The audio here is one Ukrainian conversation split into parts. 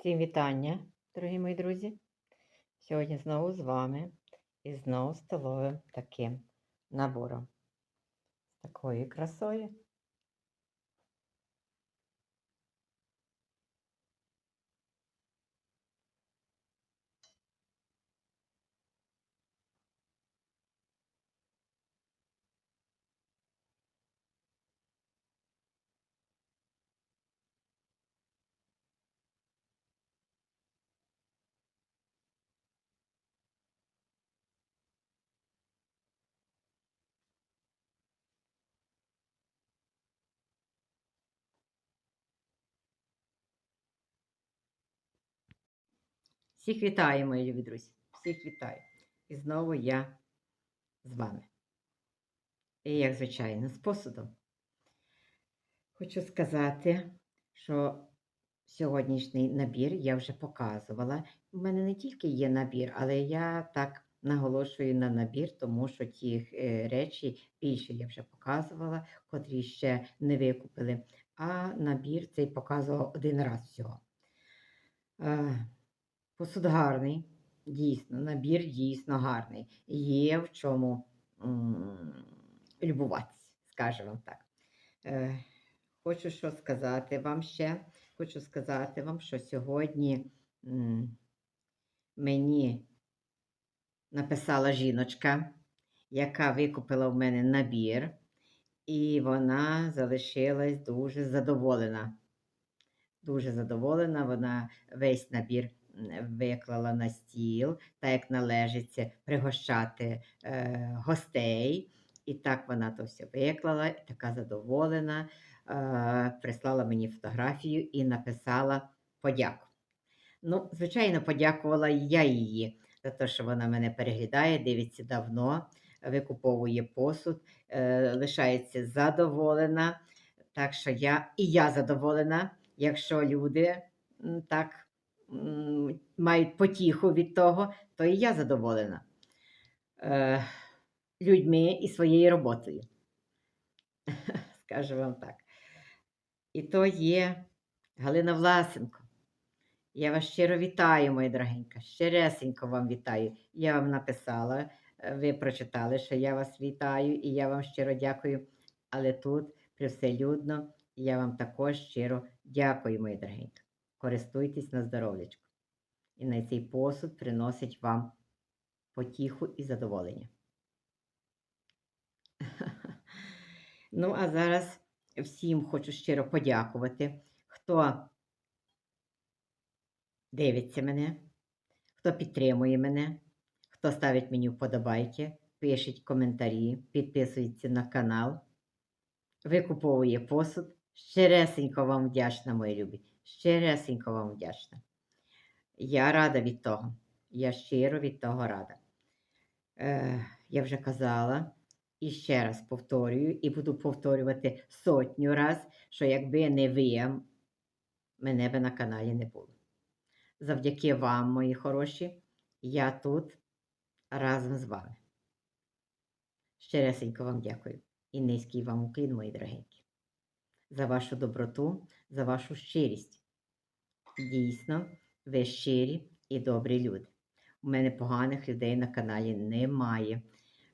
Всім вітання, дорогі мої друзі. Сьогодні знову з вами і знову столовим таким набором. Такою красою. Всіх вітаю, мої любі друзі. Всіх вітаю. І знову я з вами. І, як звичайно, з посудом. Хочу сказати, що сьогоднішній набір я вже показувала. У мене не тільки є набір, але я так наголошую на набір, тому що ті е, речі більше я вже показувала, котрі ще не викупили. А набір цей показував один раз всього. Посуд гарний, дійсно, набір дійсно гарний. Є в чому любуватися, скажу вам так. Е, хочу що сказати вам ще. Хочу сказати вам, що сьогодні мені написала жіночка, яка викупила в мене набір, і вона залишилась дуже задоволена. Дуже задоволена, вона весь набір виклала на стіл, так як належиться пригощати е, гостей. І так вона то все виклала, така задоволена, е, прислала мені фотографію і написала подяку. Ну, звичайно, подякувала я її за те, що вона мене переглядає, дивиться давно, викуповує посуд, е, лишається задоволена. Так що я і я задоволена, якщо люди так мають потіху від того, то і я задоволена е, людьми і своєю роботою. Скажу вам так. І то є Галина Власенко. Я вас щиро вітаю, моя дорогенька. Щиресенько вам вітаю. Я вам написала, е, ви прочитали, що я вас вітаю, і я вам щиро дякую. Але тут привселюдно я вам також щиро дякую, моя дорогенька. Користуйтесь на здоров'ячко. І на цей посуд приносить вам потіху і задоволення. Ну, а зараз всім хочу щиро подякувати, хто дивиться мене, хто підтримує мене, хто ставить мені вподобайки, пишіть коментарі, підписується на канал, викуповує посуд. Щиресенько вам вдячна, мої любі. Щиресенько вам вдячна. Я рада від того. Я щиро від того рада. Е, я вже казала і ще раз повторюю, і буду повторювати сотню раз, що якби не ви, мене би на каналі не було. Завдяки вам, мої хороші, я тут разом з вами. Щиресенько вам дякую і низький вам уклін, мої дорогенькі, за вашу доброту, за вашу щирість. Дійсно, ви щирі і добрі люди. У мене поганих людей на каналі немає.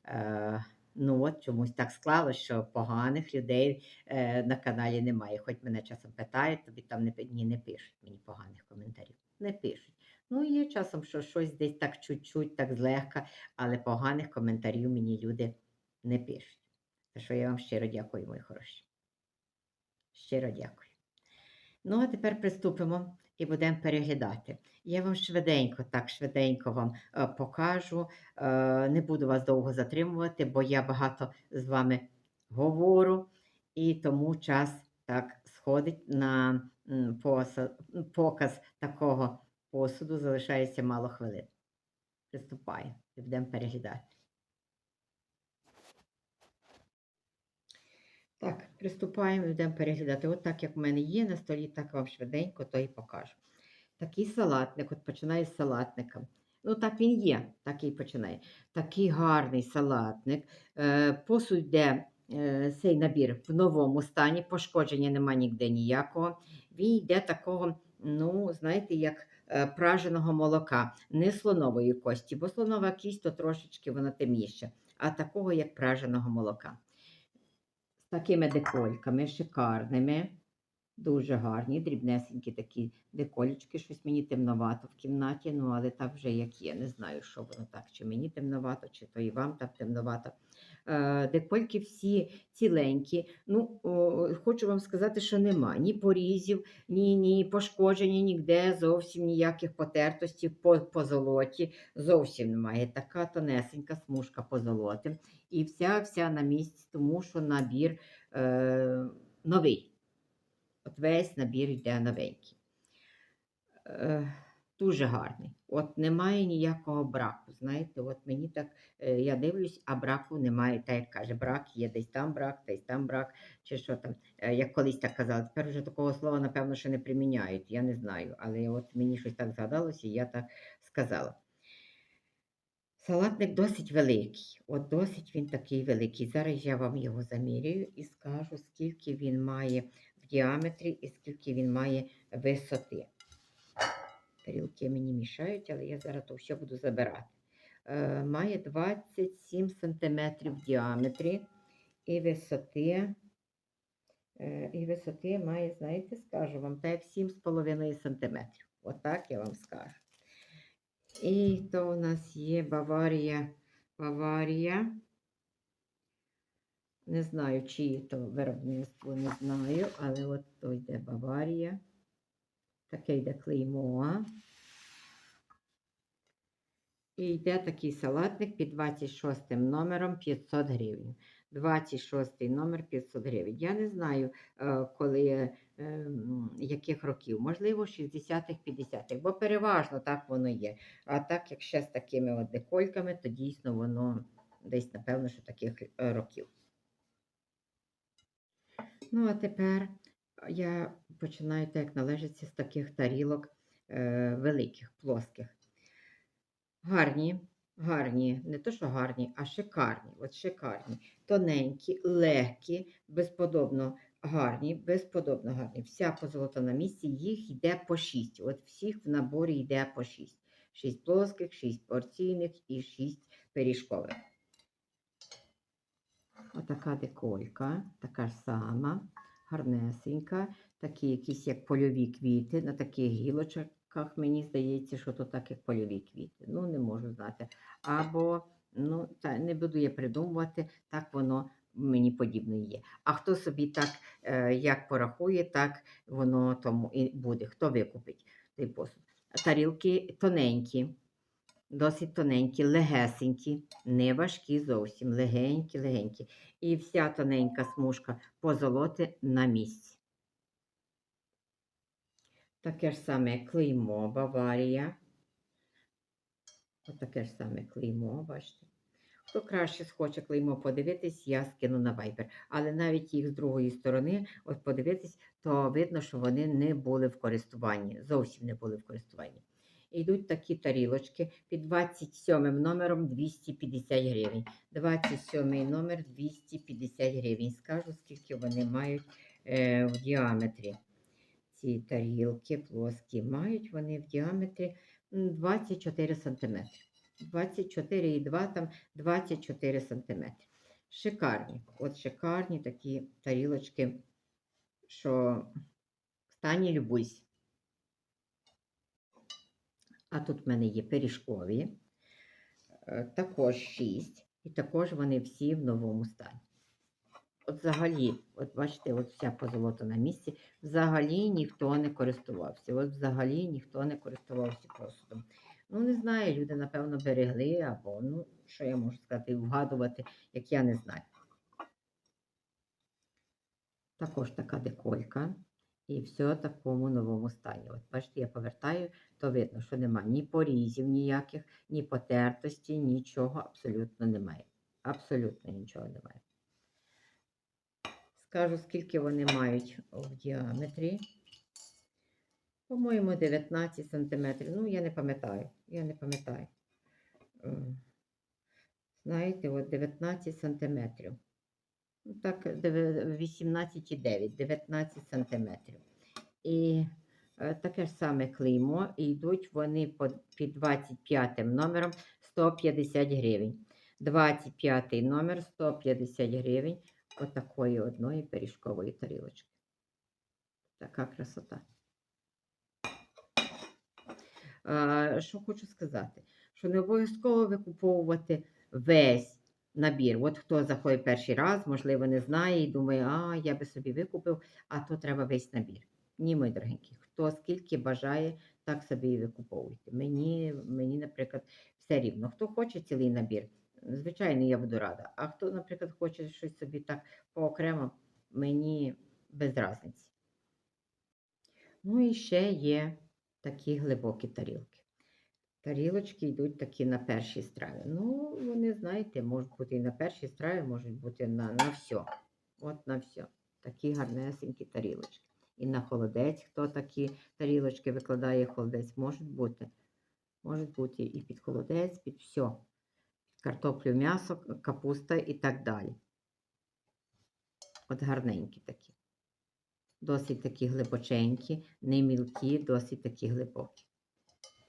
Е, ну от чомусь так склалося, що поганих людей е, на каналі немає. Хоч мене часом питають, тобі там не, ні, не пишуть мені поганих коментарів. Не пишуть. Ну, є часом, що щось десь так чуть-чуть, так злегка, але поганих коментарів мені люди не пишуть. За що я вам щиро дякую, мої хороші. Щиро дякую. Ну, а тепер приступимо і будемо переглядати. Я вам швиденько, так швиденько вам е, покажу. Е, не буду вас довго затримувати, бо я багато з вами говорю, і тому час так сходить на показ такого посуду. Залишається мало хвилин. Приступаю і будемо переглядати. Так, приступаємо будемо переглядати. От так, як в мене є на столі, так вам швиденько то і покажу. Такий салатник, от починаю з салатника. Ну, так він є, так і починає. Такий гарний салатник. Е, посуд йде е, цей набір в новому стані, пошкодження нема ніде ніякого. Він йде такого ну, знаєте, як е, праженого молока, не слонової кості, бо слонова кість то трошечки вона темніша, а такого, як праженого молока. Такими декольками шикарними, дуже гарні, дрібнесенькі такі деколечки. Щось мені темновато в кімнаті, ну але так вже як є. Не знаю, що воно так, чи мені темновато, чи то і вам так темновато. Е, Декольки всі ціленькі. Ну, о, хочу вам сказати, що нема ні порізів, ні, ні пошкоджені, ніде зовсім ніяких потертостей по, по золоті. Зовсім немає. Така тонесенька смужка по золоти. І вся вся на місці, тому що набір е, новий. От весь набір йде новенький. Е, дуже гарний. От немає ніякого браку. Знаєте, от мені так, е, я дивлюсь, а браку немає. Так як каже, брак є десь там брак, десь там брак, чи що там, Е, як колись так казали. Тепер вже такого слова, напевно, ще не приміняють. Я не знаю. Але от мені щось так згадалося, і я так сказала. Салатник досить великий. От досить він такий великий. Зараз я вам його замірюю і скажу, скільки він має в діаметрі і скільки він має висоти. Тарілки мені мішають, але я зараз то все буду забирати. Е, має 27 см в діаметрі і висоти. е, І висоти має, знаєте, скажу вам, так 7,5 см. Отак я вам скажу. І то у нас є Баварія. Баварія. Не знаю, чиї то виробництво, не знаю, але от то йде Баварія. Таке йде клеймо. І йде такий салатник під 26 номером 500 гривень. 26 номер 500 гривень. Я не знаю, е, коли, е, яких років. Можливо, 60-х, 50-х, бо переважно так воно є. А так, як ще з такими от декольками, то дійсно воно десь, напевно, що таких е, років. Ну, а тепер я починаю так, як належиться з таких тарілок е, великих, плоских. Гарні, гарні, не то, що гарні, а шикарні. От шикарні, тоненькі, легкі, безподобно гарні, безподобно гарні. Вся позолота на місці, їх йде по 6. От всіх в наборі йде по 6. 6 плоских, 6 порційних і 6 пиріжкових. Отака деколька, така ж сама, гарнесенька, такі якісь як польові квіти на таких гілочках. Мені здається, що то так, як польові квіти. Ну, не можу знати. Або, ну, та, не буду я придумувати, так воно мені подібне є. А хто собі так, е, як порахує, так воно тому і буде. Хто викупить той посуд. Тарілки тоненькі. Досить тоненькі, легесенькі, не важкі зовсім, легенькі, легенькі. І вся тоненька смужка позолоти на місці. Таке ж саме клеймо Баварія. Отаке ж саме клеймо, бачите. Хто краще схоче клеймо подивитись, я скину на Viber. Але навіть їх з другої сторони, от подивитись, то видно, що вони не були в користуванні. Зовсім не були в користуванні. Йдуть такі тарілочки під 27 номером 250 гривень. 27 номер 250 гривень. Скажу, скільки вони мають е, в діаметрі. Ці тарілки плоскі мають вони в діаметрі 24 см. 24,2 там 24 см. Шикарні. От шикарні такі тарілочки, що стані любуйся. А тут в мене є пиріжкові, е, також 6, і також вони всі в новому стані. От взагалі, от бачите, от вся позолота на місці, взагалі ніхто не користувався. От взагалі ніхто не користувався посудом. Ну, не знаю, люди, напевно, берегли, або, ну, що я можу сказати, вгадувати, як я не знаю. Також така деколька. І все в такому новому стані. От бачите, я повертаю, то видно, що нема ні порізів ніяких, ні потертості, нічого абсолютно немає. Абсолютно нічого немає. Скажу, скільки вони мають в діаметрі. По-моєму, 19 см. Ну, я не пам'ятаю. Я не пам'ятаю. Знаєте, от 19 сантиметрів. Ну, так, деве- 18,9, 19 сантиметрів. І е, таке ж саме клеймо, і йдуть вони під 25 номером 150 гривень. 25 номер 150 гривень отакої одної пиріжкової тарілочки. Така красота. Що хочу сказати, що не обов'язково викуповувати весь набір. От хто заходить перший раз, можливо, не знає і думає, а я би собі викупив, а то треба весь набір. Ні, мої дорогенькі, хто скільки бажає, так собі і викуповуйте. Мені, мені, наприклад, все рівно. Хто хоче цілий набір, звичайно, я буду рада. А хто, наприклад, хоче щось собі так поокремо, мені без різниці. Ну і ще є такі глибокі тарілки. Тарілочки йдуть такі на першій страві. Ну, вони, знаєте, можуть бути і на першій страві, можуть бути на, на все. От на все. Такі гарнесенькі тарілочки. І на холодець, хто такі тарілочки викладає холодець, можуть бути. Можуть бути і під холодець, під все. Картоплю, м'ясо, капуста і так далі. От гарненькі такі. Досить такі глибоченькі, не мілкі, досить такі глибокі.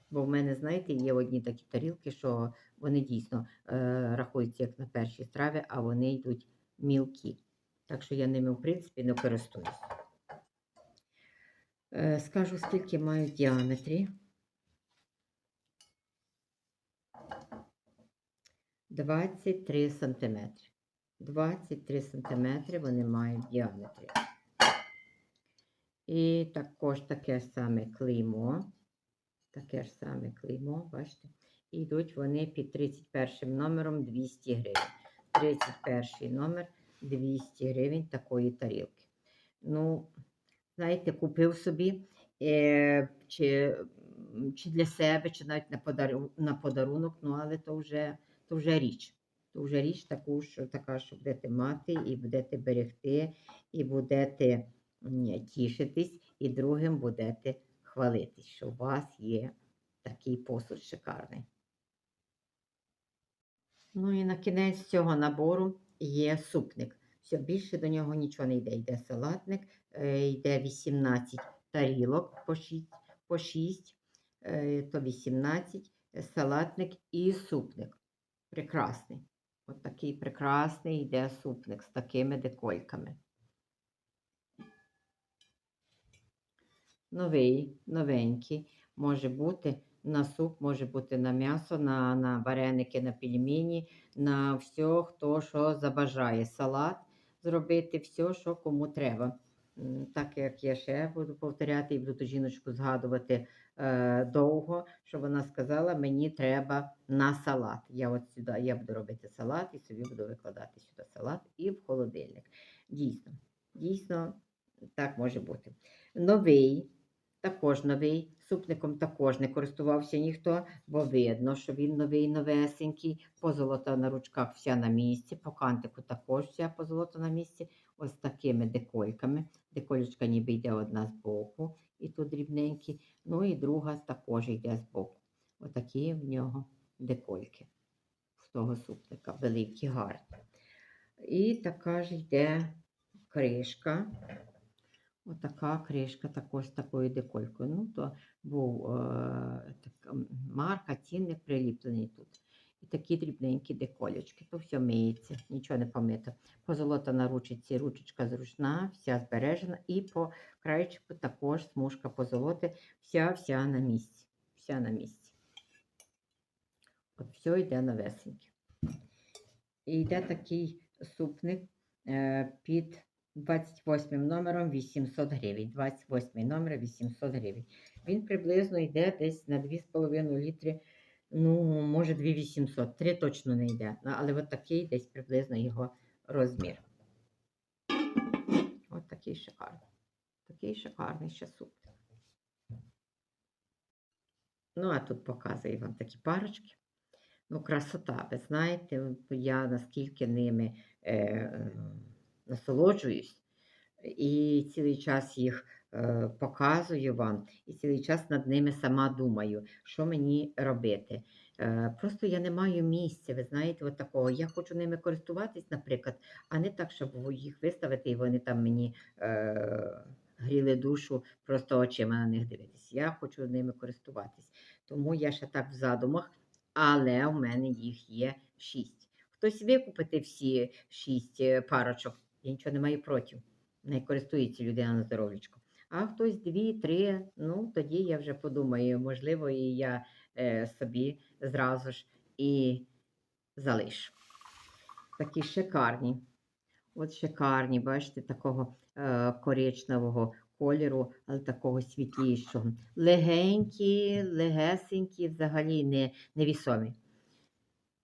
Бо в мене, знаєте, є одні такі тарілки, що вони дійсно е, рахуються як на першій страві, а вони йдуть мілкі. Так що я ними, в принципі, не користуюсь. Е, скажу, скільки мають в діаметрі. 23 сантиметри. 23 сантиметри вони мають діаметрі. І також таке саме клеймо. Таке ж саме клеймо, бачите? І йдуть вони під 31 номером 200 гривень. 31 номер 200 гривень такої тарілки. Ну, знаєте, купив собі е, чи, чи для себе, чи навіть на, подару, на подарунок, ну, але то вже, то вже річ. То вже річ таку, що, така, що будете мати, і будете берегти, і будете тішитись, і другим будете хвалитись, що у вас є такий посуд шикарний. Ну і на кінець цього набору є супник. Все, більше до нього нічого не йде. Йде салатник, е, йде 18 тарілок по 6, по 6 е, то 18 е, салатник і супник. Прекрасний. От такий прекрасний йде супник з такими декольками. Новий, новенький, може бути на суп, може бути на м'ясо, на, на вареники, на пельмені, на все, хто що забажає. Салат зробити, все, що кому треба. Так як я ще буду повторяти і буду ту жіночку згадувати е, довго, що вона сказала, мені треба на салат. Я от сюди я буду робити салат і собі буду викладати сюди салат і в холодильник. Дійсно, дійсно, так може бути. Новий, також новий, супником також не користувався ніхто, бо видно, що він новий, новесенький, позолота на ручках вся на місці, по кантику також вся позолота на місці, ось такими декольками. Деколечка ніби йде одна з боку, і тут дрібненькі, ну і друга також йде з боку. Отакі в нього декольки в того супника, великі, гарні. І така ж йде кришка. Отака кришка також з такою деколькою. Ну, то був е, така м, марка, цінник приліплений тут. І такі дрібненькі деколечки. То все миється, нічого не помито. Позолота на ручці, ручечка зручна, вся збережена. І по краєчку також смужка позолоти, вся-вся на місці. Вся на місці. От все йде новесеньке. І йде такий супник е, під 28 номером 800 гривень. 28 номер 800 гривень. Він приблизно йде десь на 2,5 літри, ну, може 2800. 3 точно не йде. Але от такий десь приблизно його розмір. От такий шикарний. Такий шикарний ще супник. Ну, а тут показую вам такі парочки. Ну, красота, ви знаєте, я наскільки ними е, насолоджуюсь, і цілий час їх е, показую вам, і цілий час над ними сама думаю, що мені робити. Е, просто я не маю місця, ви знаєте, от такого. Я хочу ними користуватись, наприклад, а не так, щоб їх виставити, і вони там мені е, гріли душу просто очима на них дивитись. Я хочу ними користуватись. Тому я ще так в задумах, але в мене їх є шість. Хтось викупити всі шість е, парочок, я нічого не маю проти. Не користується людина на здоров'ячко. А хтось дві, три, ну тоді я вже подумаю, можливо, і я е, собі зразу ж і залишу. Такі шикарні. От шикарні, бачите, такого е, коричневого кольору, але такого світлішого. Легенькі, легесенькі, взагалі не, невісомі.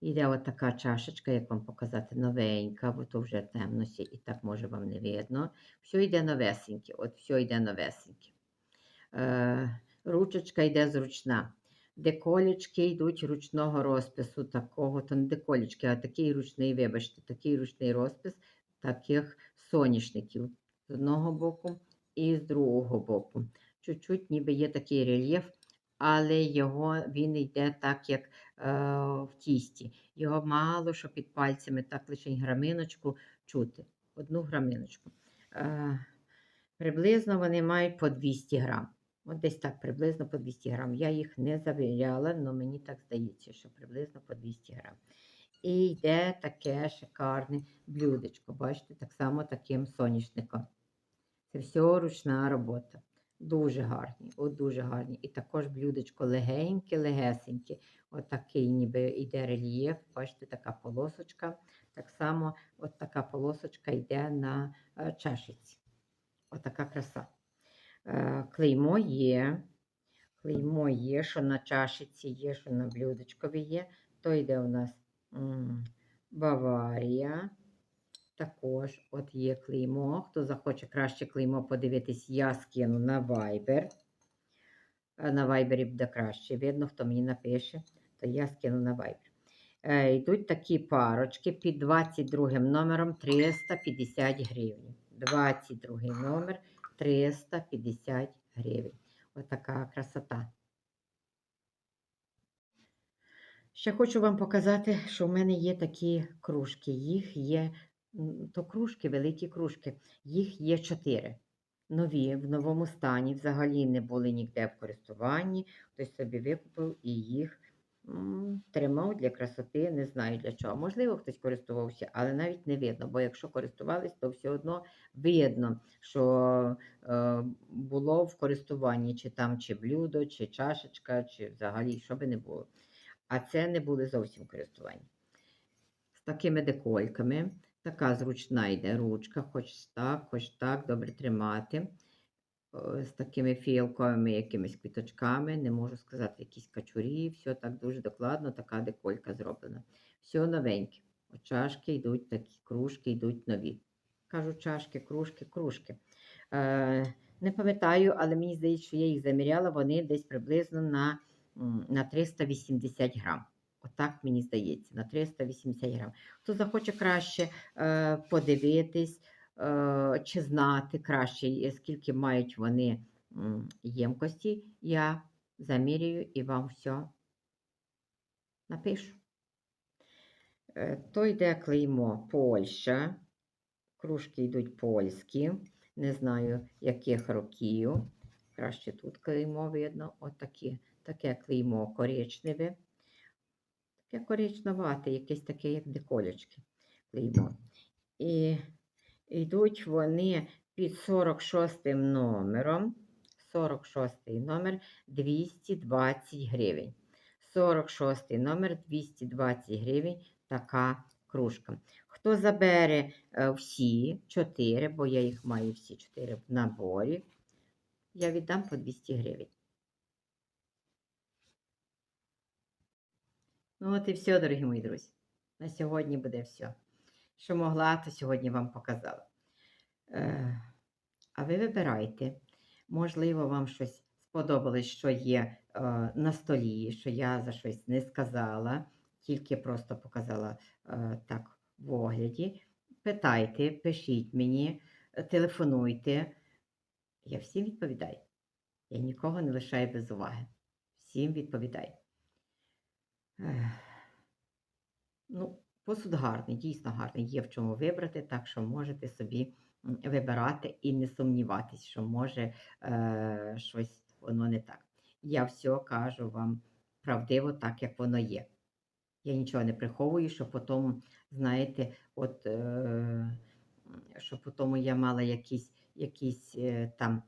Іде от така чашечка, як вам показати, новенька, бо то вже темності і так може вам не видно. Все йде новесеньке, от все йде новесеньке. Е, ручечка йде зручна. Деколечки йдуть ручного розпису, такого, то не деколечки, а такий ручний, вибачте, такий ручний розпис таких соняшників з одного боку і з другого боку. Чуть-чуть ніби є такий рельєф, але його він йде так, як в тісті. Його мало що під пальцями, так лише граминочку чути. Одну граминочку. Е, приблизно вони мають по 200 грам. От десь так, приблизно по 200 грам. Я їх не завіряла, але мені так здається, що приблизно по 200 грам. І йде таке шикарне блюдечко. Бачите, так само таким соняшником. Це все ручна робота. Дуже гарні, от дуже гарні. І також блюдечко легеньке, легесеньке. Отакий ніби йде рельєф. Бачите, така полосочка. Так само от така полосочка йде на е, чашиці. Отака краса. Е, Клеймо є. Клеймо є, що на чашиці є, що на блюдечкові є. То йде у нас Баварія. Також от є клеймо. Хто захоче краще клеймо подивитись, я скину на Viber. Е, На Viber буде краще. Видно, хто мені напише, я скину на Viber. Е, йдуть такі парочки під 22 номером 350 гривень. 22 номер 350 гривень. Отака красота. Ще хочу вам показати, що в мене є такі кружки. Їх є, то кружки, великі кружки, їх є чотири. Нові, в новому стані, взагалі не були ніде в користуванні. Хтось собі викупив і їх тримав для красоти, не знаю для чого. Можливо, хтось користувався, але навіть не видно, бо якщо користувались, то все одно видно, що е, було в користуванні, чи там чи блюдо, чи чашечка, чи взагалі, що би не було. А це не були зовсім користування. З такими декольками. Така зручна йде ручка, хоч так, хоч так, добре тримати. З такими фіалковими якимись квіточками, не можу сказати, якісь качурі, все так дуже докладно, така деколька зроблена. Все новеньке. От чашки йдуть такі, кружки йдуть нові. Кажу, чашки, кружки, кружки. Е, не пам'ятаю, але мені здається, що я їх заміряла, вони десь приблизно на, на 380 грам. Отак мені здається, на 380 грам. Хто захоче краще е, подивитись чи знати краще, е, скільки мають вони ємкості, я замірюю і вам все напишу. Е, то йде клеймо Польща. Кружки йдуть польські. Не знаю, яких років. Краще тут клеймо видно. Отакі. Таке клеймо коричневе. Таке коричневате, якесь таке, як деколечки. Клеймо. І йдуть вони під 46 номером. 46 номер 220 гривень. 46 номер 220 гривень така кружка. Хто забере е, всі 4, бо я їх маю всі 4 в наборі, я віддам по 200 гривень. Ну, от і все, дорогі мої друзі. На сьогодні буде все. Що могла, то сьогодні вам показала. Е, а ви вибирайте. Можливо, вам щось сподобалось, що є е, на столі, що я за щось не сказала, тільки просто показала е, так в огляді. Питайте, пишіть мені, телефонуйте. Я всім відповідаю. Я нікого не лишаю без уваги. Всім відповідаю. Ну, посуд гарний, дійсно гарний. Є в чому вибрати, так що можете собі вибирати і не сумніватись, що може е, щось воно не так. Я все кажу вам правдиво, так як воно є. Я нічого не приховую, що потім, знаєте, от, е, що потім я мала якісь, якісь е, там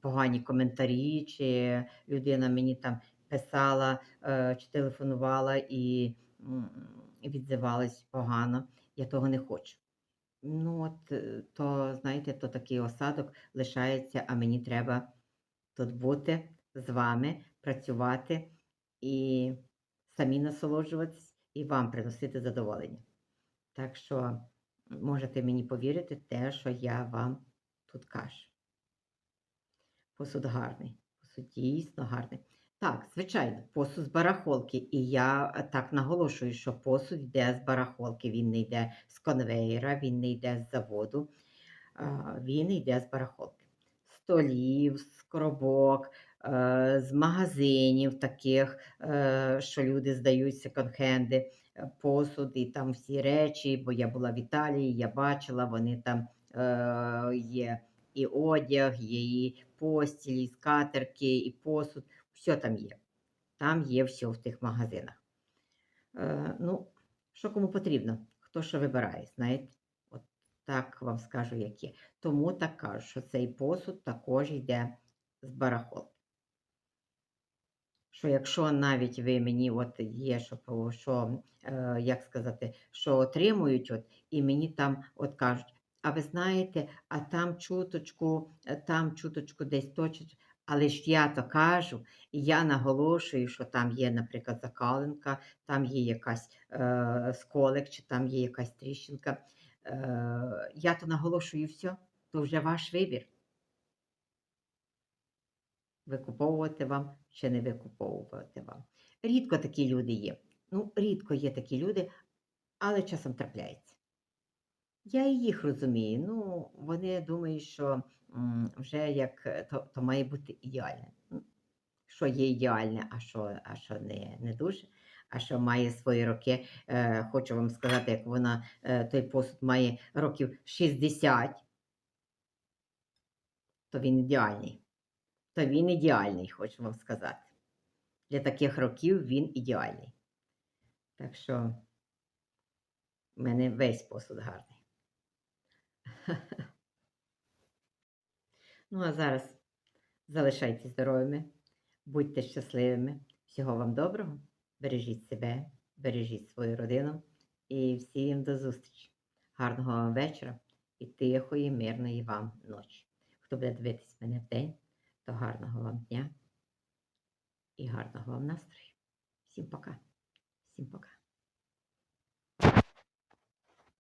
погані коментарі, чи людина мені там писала е, чи телефонувала і м, відзивалась погано. Я того не хочу. Ну, от, е, то, знаєте, то такий осадок лишається, а мені треба тут бути з вами, працювати і самі насолоджуватись, і вам приносити задоволення. Так що можете мені повірити те, що я вам тут кажу. Посуд гарний, посуд дійсно гарний. Так, звичайно, посуд з барахолки. І я е, так наголошую, що посуд йде з барахолки. Він не йде з конвейера, він не йде з заводу, він йде з барахолки. Столів, скоробок, е, з магазинів таких, е, що люди здають секонд-хенди, посуд і там всі речі, бо я була в Італії, я бачила, вони там є і одяг, є і постілі, і скатерки, і посуд, все там є. Там є все в тих магазинах. Е, ну, що кому потрібно, хто що вибирає, знаєте? От так вам скажу, як є. Тому так кажу, що цей посуд також йде з барахолки. Що якщо навіть ви мені от є, що, що е, як сказати, що отримують, от, і мені там от кажуть, а ви знаєте, а там чуточку, там чуточку десь точить. Але ж я то кажу, і я наголошую, що там є, наприклад, закаленка, там є якась е, сколик, чи там є якась тріщинка. Е, я то наголошую все, то вже ваш вибір. Викуповувати вам чи не викуповувати вам. Рідко такі люди є. Ну, рідко є такі люди, але часом трапляється. Я і їх розумію. Ну, вони думають, що вже як е, то, то має бути ідеальне. Що є ідеальне, а що, а що не, не дуже, а що має свої роки. Е, хочу вам сказати, як вона е, той посуд має років 60, то він ідеальний. То він ідеальний, хочу вам сказати. Для таких років він ідеальний. Так що в мене весь посуд гарний. Ну, а зараз залишайтесь здоровими, будьте щасливими. Всього вам доброго. Бережіть себе, бережіть свою родину і всім до зустрічі. Гарного вам вечора і тихої, мирної вам ночі. Хто буде дивитись мене вдень, то гарного вам дня і гарного вам настрою. Всім пока. Всім пока.